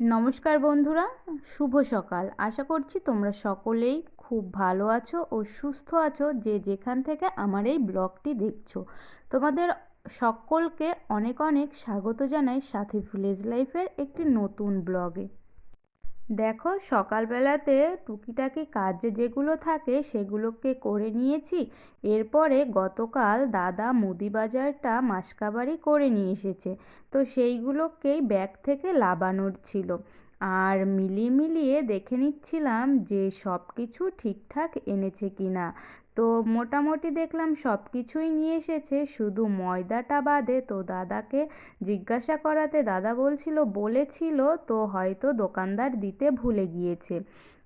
নমস্কার বন্ধুরা, শুভ সকাল। আশা করছি তোমরা সকলেই খুব ভালো আছো ও সুস্থ আছো যে যেখান থেকে আমার এই ব্লগটি দেখছ। তোমাদের সকলকে অনেক অনেক স্বাগত জানাই সাথী ভিলেজ লাইফের একটি নতুন ব্লগে। দেখো, সকালবেলাতে টুকিটাকি কাজ যেগুলো থাকে সেগুলোকে করে নিয়েছি। এরপরে গতকাল দাদা মুদি বাজারটা মাসকাবারি করে নিয়ে এসেছে। তো সেইগুলোকেই ব্যাগ থেকে লাবানোর ছিল। আর মিলিয়ে মিলিয়ে দেখে নিচ্ছিলাম যে সব কিছু ঠিকঠাক এনেছে কি না তো মোটামুটি দেখলাম সব কিছুই নিয়ে এসেছে, শুধু ময়দাটা বাদে তো দাদাকে জিজ্ঞাসা করাতে দাদা বলছিল, বলেছিল তো হয়তো দোকানদার দিতে ভুলে গিয়েছে।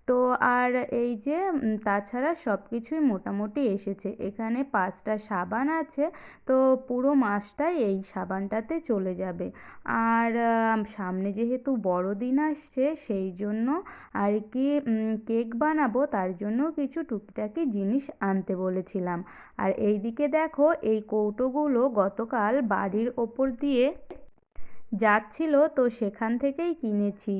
তো আর এই যে তাছাড়া সব কিছুই মোটামুটি এসেছে। এখানে পাঁচটা সাবান আছে, তো পুরো মাসটাই এই সাবানটাতে চলে যাবে। আর সামনে যেহেতু বড়দিন আসছে, সেই জন্য আর কি কেক বানাবো, তার জন্য কিছু টুকিটাকি জিনিস আনতে বলেছিলাম। আর এই দিকে দেখো, এই কৌটোগুলো গতকাল বাড়ির ওপর দিয়ে যাচ্ছিল, তো সেখান থেকেই কিনেছি।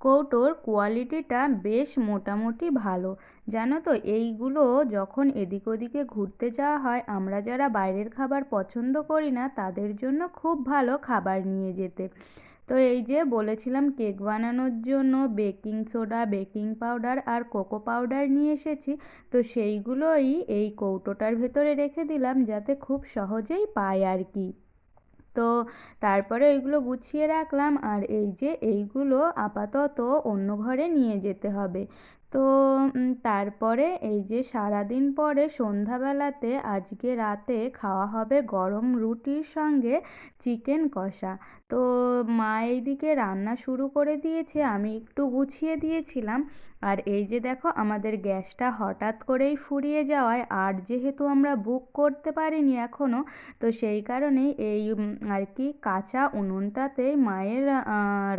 কৌটোর কোয়ালিটিটা বেশ মোটামুটি ভালো। জানো তো, এইগুলো যখন এদিক ওদিকে ঘুরতে যাওয়া হয়, আমরা যারা বাইরের খাবার পছন্দ করি না, তাদের জন্য খুব ভালো খাবার নিয়ে যেতে। তো এই যে বলেছিলাম, কেক বানানোর জন্য বেকিং সোডা, বেকিং পাউডার আর কোকো পাউডার নিয়ে এসেছি। তো সেইগুলোই এই কৌটোটার ভেতরে রেখে দিলাম, যাতে খুব সহজেই পায় আর কি। তো তারপরে ওইগুলো গুছিয়ে রাখলাম। আর এই যে এইগুলো আপাতত অন্য ঘরে নিয়ে যেতে হবে। তো তারপরে এই যে সারাদিন পরে সন্ধ্যাবেলাতে আজকে রাতে খাওয়া হবে গরম রুটির সঙ্গে চিকেন কষা। তো, মা এইদিকে রান্না শুরু করে দিয়েছে, আমি একটু গুছিয়ে দিয়েছিলাম। আর এই যে দেখো, আমাদের গ্যাসটা হঠাৎ করেই ফুরিয়ে যাওয়ায় আর যেহেতু আমরা বুক করতে পারিনি এখনও তো সেই কারণেই এই আর কি কাঁচা উনুনটাতেই মায়ের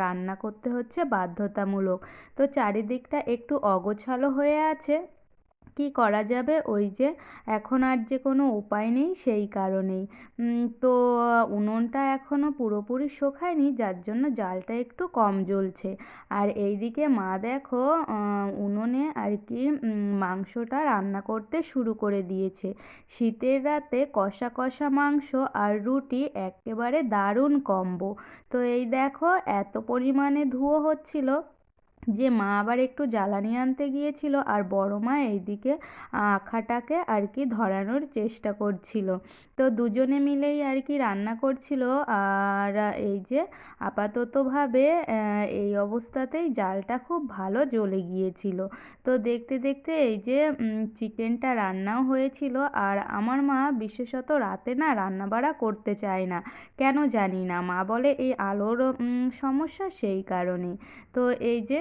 রান্না করতে হচ্ছে বাধ্যতামূলক। তো চারিদিকটা একটু অগোছালো হয়ে আছে। কি করা যাবে? ওই যে এখন আর যে কোনো উপায় নেই সেই কারণেই। তো উনুনটা এখনও পুরোপুরি শোখায়নি যার জন্য জালটা একটু কম জ্বলছে। আর এইদিকে মা দেখো উনুনে আর কি মাংসটা রান্না করতে শুরু করে দিয়েছে। শীতের রাতে কষা কষা মাংস আর রুটি একেবারে দারুণ কম্বো। তো এই দেখো, এত পরিমাণে ধুয়ো হচ্ছিল। যে মা আবার একটু জ্বালানি আনতে গিয়েছিল আর বড় মা এইদিকে আখাটাকে আর কি ধরানোর চেষ্টা করছিল। তো দুজনে মিলেই আর কি রান্না করছিল আর এই যে আপাততভাবে এই অবস্থাতেই জালটা খুব ভালো জ্বলে গিয়েছিল। তো দেখতে দেখতে এই যে চিকেনটা রান্নাও হয়েছিল আর আমার মা বিশেষত রাতে না রান্না বাড়া করতে চায় না। কেন জানি না, মা বলে এই আলোর সমস্যা সেই কারণে তো এই যে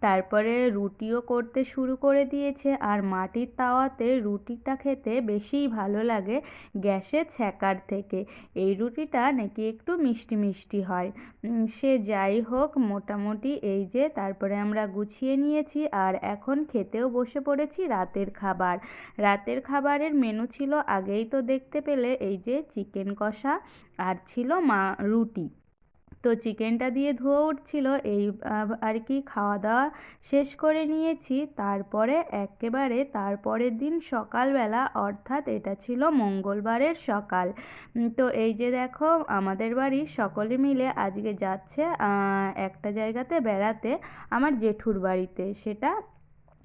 তারপরে রুটিও করতে শুরু করে দিয়েছে। আর মাটির তাওয়াতে রুটিটা খেতে বেশিই ভালো লাগে গ্যাসে ছ্যাঁকার থেকে। এই রুটিটা নাকি একটু মিষ্টি মিষ্টি হয়। সে যাই হোক, মোটামুটি এই যে তারপরে আমরা গুছিয়ে নিয়েছি আর এখন খেতেও বসে পড়েছি রাতের খাবার। রাতের খাবারের মেনু ছিল আগেই তো দেখতে পেলে, এই যে চিকেন কষা আর ছিল মা রুটি। তো চিকেনটা দিয়ে ধুয়ে উঠছিল, এই আর কি খাওয়া দাওয়া শেষ করে নিয়েছি। তারপরে একেবারে তারপরের দিন সকালবেলা, অর্থাৎ এটা ছিল মঙ্গলবারের সকাল। তো এই যে দেখো, আমাদের বাড়ি সকলে মিলে আজকে যাচ্ছে একটা জায়গাতে বেড়াতে, আমার জেঠুর বাড়িতে। সেটা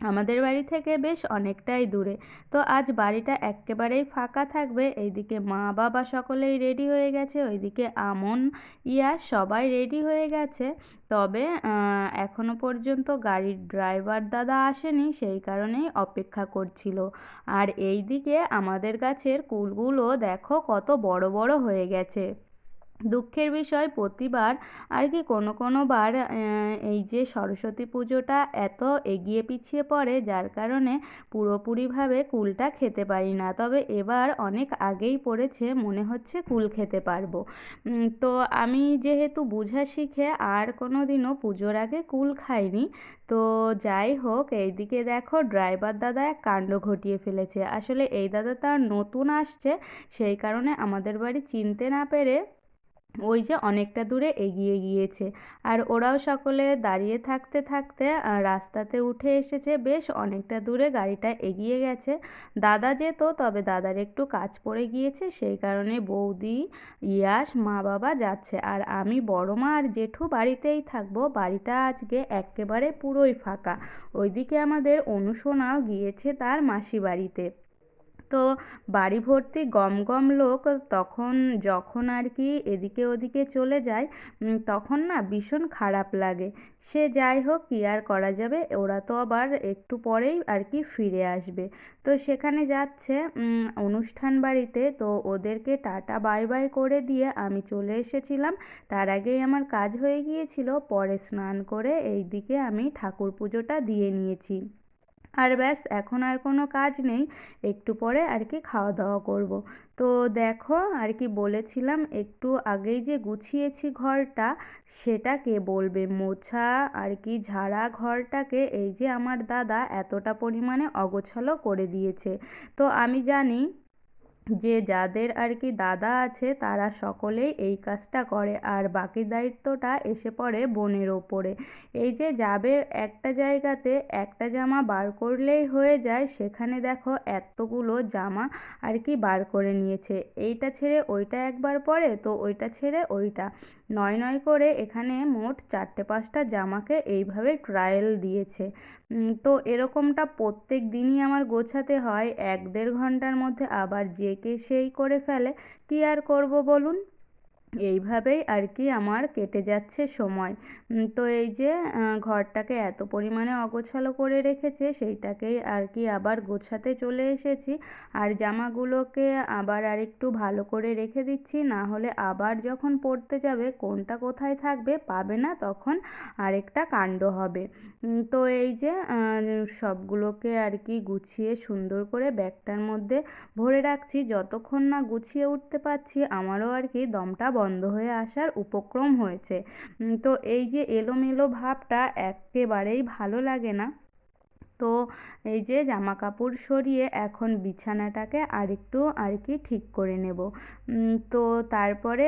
আমাদের বাড়ি থেকে বেশ অনেকটাই দূরে। তো আজ বাড়িটা একেবারেই ফাঁকা থাকবে, এইদিকে মা বাবা সকলেই রেডি হয়ে গেছে, ওইদিকে আমন, ইয়া সবাই রেডি হয়ে গেছে। তবে এখনও পর্যন্ত গাড়ির ড্রাইভার দাদা আসেনি, সেই কারণেই অপেক্ষা করছিল। আর এই দিকে আমাদের গাছের কুলগুলো দেখো কত বড় বড় হয়ে গেছে। দুঃখের বিষয় প্রতিবার, আর কি কোনো কোনো বার এই যে সরস্বতী পুজোটা এত এগিয়ে পিছিয়ে পড়ে, যার কারণে পুরোপুরিভাবে কুলটা খেতে পারি না। তবে এবার অনেক আগেই পড়েছে, মনে হচ্ছে কুল খেতে পারব। তো আমি যেহেতু বুঝা শিখে আর কোনো দিনও পুজোর আগে কুল খাইনি, তো যাই হোক, এইদিকে দেখো ড্রাইভার দাদা এক কাণ্ড ঘটিয়ে ফেলেছে। আসলে এই দাদা তার নতুন আসছে, সেই কারণে আমাদের বাড়ি চিনতে না পেরে ওই যে অনেকটা দূরে এগিয়ে গিয়েছে। আর ওরাও সকলে দাঁড়িয়ে থাকতে থাকতে রাস্তাতে উঠে এসেছে, বেশ অনেকটা দূরে গাড়িটা এগিয়ে গেছে। দাদা যেত, তবে দাদার একটু কাজ পড়ে গিয়েছে, সেই কারণে বৌদি, ইয়াস, মা বাবা যাচ্ছে। আর আমি, বড় মা আর জেঠু বাড়িতেই থাকব। বাড়িটা আজকে একেবারে পুরোই ফাঁকা। ওইদিকে আমাদের অনুসোনাও গিয়েছে তার মাসি বাড়িতে। তো বাড়ি ভর্তি গম গম লোক তখন যখন আর কি এদিকে ওদিকে চলে যায় তখন না ভীষণ খারাপ লাগে। সে যাই হোক কী আর করা যাবে, ওরা তো আবার একটু পরেই আর কি ফিরে আসবে। তো সেখানে যাচ্ছে অনুষ্ঠান বাড়িতে তো ওদেরকে টাটা বাই বাই করে দিয়ে আমি চলে এসেছিলাম। তার আগেই আমার কাজ হয়ে গিয়েছিল, পরে স্নান করে এই দিকে আমি ঠাকুর পুজোটা দিয়ে নিয়েছি। আর ব্যাস, এখন আর কোনো কাজ নেই। একটু পরে আর কি খাওয়া দাওয়া করব। তো দেখো, আর কি বলেছিলাম, একটু আগেই যে গুছিয়েছি ঘরটা, সেটা কে বলবে? মোছা আর কি ঝাড়া ঘরটাকে এই যে আমার দাদা এতটা পরিমাণে অগোছালো করে দিয়েছে। তো আমি জানি যে যাদের আর কি দাদা আছে, তারা সকলেই এই কাজটা করে আর বাকি দায়িত্বটা এসে পড়ে বোনের ওপরে। এই যে যাবে একটা জায়গাতে, একটা জামা বার করলেই হয়ে যায়, সেখানে দেখো এতগুলো জামা আর কি বার করে নিয়েছে। এইটা ছেড়ে ওইটা একবার পরে, তো ওইটা ছেড়ে ওইটা। নয় নয় করে এখানে মোট চারটে পাঁচটা জামাকে এইভাবে ট্রায়াল দিয়েছে। তো এরকমটা প্রত্যেক দিনই আমার গোছাতে হয়, এক দেড় ঘণ্টার মধ্যে আবার যে কে সেই করে ফেলে। কী আর করব বলুন? এইভাবেই আর কি আমার কেটে যাচ্ছে সময়। তো এই যে ঘরটাকে এত পরিমাণে অগোছালো করে রেখেছে, সেইটাকেই আর কি আবার গোছাতে চলে এসেছি। আর জামাগুলোকে আবার আর একটু ভালো করে রেখে দিচ্ছি, না হলে আবার যখন পরতে যাবে, কোনটা কোথায় থাকবে পাবে না, তখন আরেকটা কাণ্ড হবে। তো এই যে সবগুলোকে আর কি গুছিয়ে সুন্দর করে ব্যাগটার মধ্যে ভরে রাখছি। যতক্ষণ না গুছিয়ে উঠতে পারছি, আমারও আর কি দমটা বন্ধ হয়ে আসার উপক্রম হয়েছে। তো এই যে এলোমেলো ভাবটা একেবারেই ভালো লাগে না। তো এই যে জামা কাপড় সরিয়ে এখন বিছানাটাকে আরেকটু আর কি ঠিক করে নেব। তো তারপরে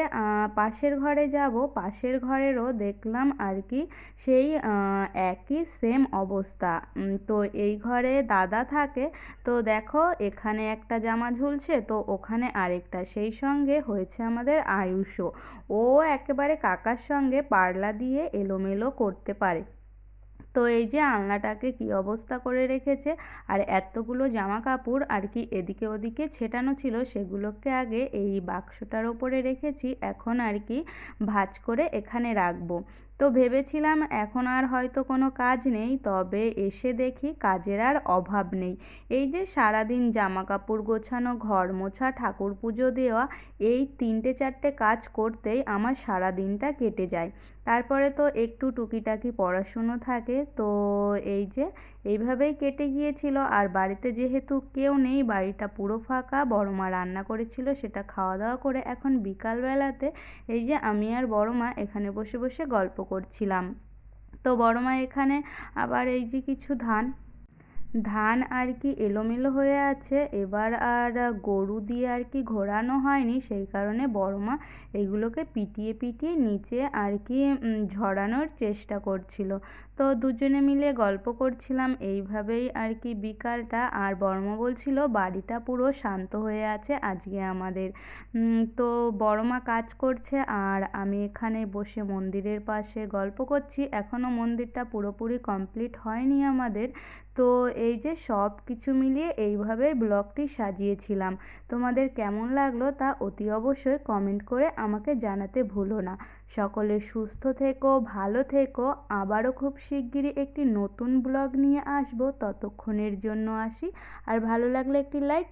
পাশের ঘরে যাব। পাশের ঘরেরও দেখলাম আর কি সেই একই সেম অবস্থা। তো এই ঘরে দাদা থাকে, তো দেখো এখানে একটা জামা ঝুলছে, তো ওখানে আরেকটা। সেই সঙ্গে হয়েছে আমাদের আয়ুষও। ও একেবারে কাকার সঙ্গে পাল্লা দিয়ে এলোমেলো করতে পারে। তো এই যে আলনাটাকে কি অবস্থা করে রেখেছে? আর এতগুলো জামা কাপড় আর কি এদিকে ওদিকে ছেটানো ছিল, সেগুলোকে আগে এই বাক্সটার ওপরে রেখেছি, এখন আর কি ভাঁজ করে এখানে রাখব। তো ভেবেছিলাম এখন আর হয়তো কোনো কাজ নেই, তবে এসে দেখি কাজের আর অভাব নেই। এই যে সারাদিন জামা কাপড় গোছানো, ঘর মোছা, ঠাকুর পুজো দেওয়া, এই তিনটে চারটে কাজ করতেই আমার সারা দিনটা কেটে যায়। তারপরে তো একটু টুকিটাকি পড়াশুনো থাকে, তো এই যে এইভাবেই কেটে গিয়েছিল। আর বাড়িতে যেহেতু কেউ নেই, বাড়িটা পুরো ফাঁকা বড় মা রান্না করেছিল, সেটা খাওয়া দাওয়া করে এখন বিকালবেলাতে এই যে আমি আর বড় মা এখানে বসে বসে গল্প করছিলাম। তো বড় মা এখানে আবার এই যে কিছু ধান ধান আর কি এলোমেলো হয়ে আছে, এবার আর গরু দিয়ে আর কি ঘোরানো হয়নি, সেই কারণে বড় মা এগুলোকে পিটিয়ে পিটিয়ে নিচে আর কি ঝরানোর চেষ্টা করছিল। তো দুজনে মিলে গল্প করছিলাম, এইভাবেই আর কি বিকালটা, আর বড়মা বলছিল, বাড়িটা পুরো শান্ত হয়ে আছে আজকে আমাদের। তো বড়মা কাজ করছে, আর আমি এখানে বসে মন্দিরের পাশে গল্প করছি এখনও মন্দিরটা পুরোপুরি কমপ্লিট হয়নি আমাদের। তো এই যে সব কিছু মিলিয়ে এইভাবে ব্লগটি সাজিয়েছিলাম। তোমাদের কেমন লাগল তা অতি অবশ্যই কমেন্ট করে আমাকে জানাতে ভুলো না। সকলে সুস্থ থেকো, ভালো থেকো। আবারও খুব শিগগিরই একটি নতুন ব্লগ নিয়ে আসব। ততক্ষণের জন্য আসি। আর ভালো লাগলে একটি লাইক